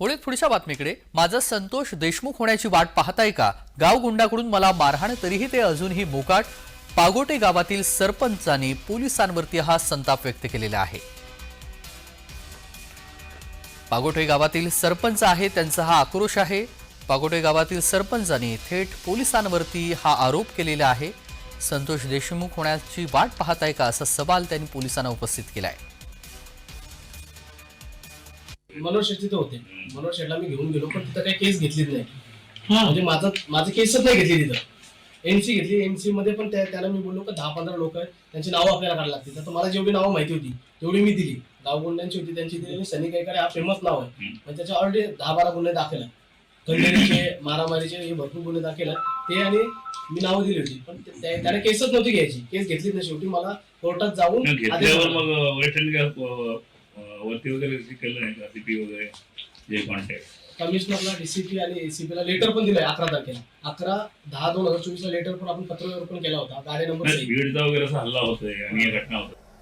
होळीत पुढच्या बातमीकडे. माझा संतोष देशमुख होण्याची वाट पाहताय का? गाव गुंडाकडून मला मारहाण तरीही ते अजूनही मोकाट. पागोटे गावातील सरपंचांनी पोलिसांवरती हा संताप व्यक्त केलेला आहे. पागोटे गावातील सरपंच आहे त्यांचा हा आक्रोश आहे. पागोटे गावातील सरपंचांनी थेट पोलिसांवरती हा आरोप केलेला आहे. संतोष देशमुख होण्याची वाट पाहताय का असा सवाल त्यांनी पोलिसांना उपस्थित केला आहे मनोज शेट्टी तिथं होते. मनोज शेटला मी घेऊन गेलो पण तिथं काही केस घेतलीच नाही. म्हणजे माझं माझं केसच नाही घेतली तिथं. एमसी घेतली एमसी मध्ये पण त्या- त्याला मी बोललो का दहा पंधरा लोक आहेत त्यांची नावं आपल्याला काढायला लागतील. तर मला जेवढी नावं माहिती होती तेवढी मी दिली. गावगुंड्यांची होती त्यांची दिली. आणि सनी गायकडे हा फेमस नाव आहे म्हणजे त्याच्या ऑलरेडी दहा बारा गुन्हे दाखल आहेत. कंटेनरचे मारामारीचे हे भरपूर गुन्हे दाखल आहेत. ते आणि मी नावं दिली होती. पण ते- त्या- त्याने केसच नव्हती घ्यायची. केस घेतलीच नाही शेवटी. मला कोर्टात जाऊन आदेश घेतल्यावर मिळाला. मग वेट वरती वगैरे केलं नाही का सीपी वगैरे जे कॉन्टॅक्ट कमिशनरला डीसीपी आणि एसीपी ला लेटर पण दिलंय अकरा तारखेला. अकरा दहा दोन हजार चोवीस ला लेटर पण आपण पत्र पण केला होता. गाडी नंबर. बीडचा वगैरे असा हल्ला होतोय आणि या घटना होतात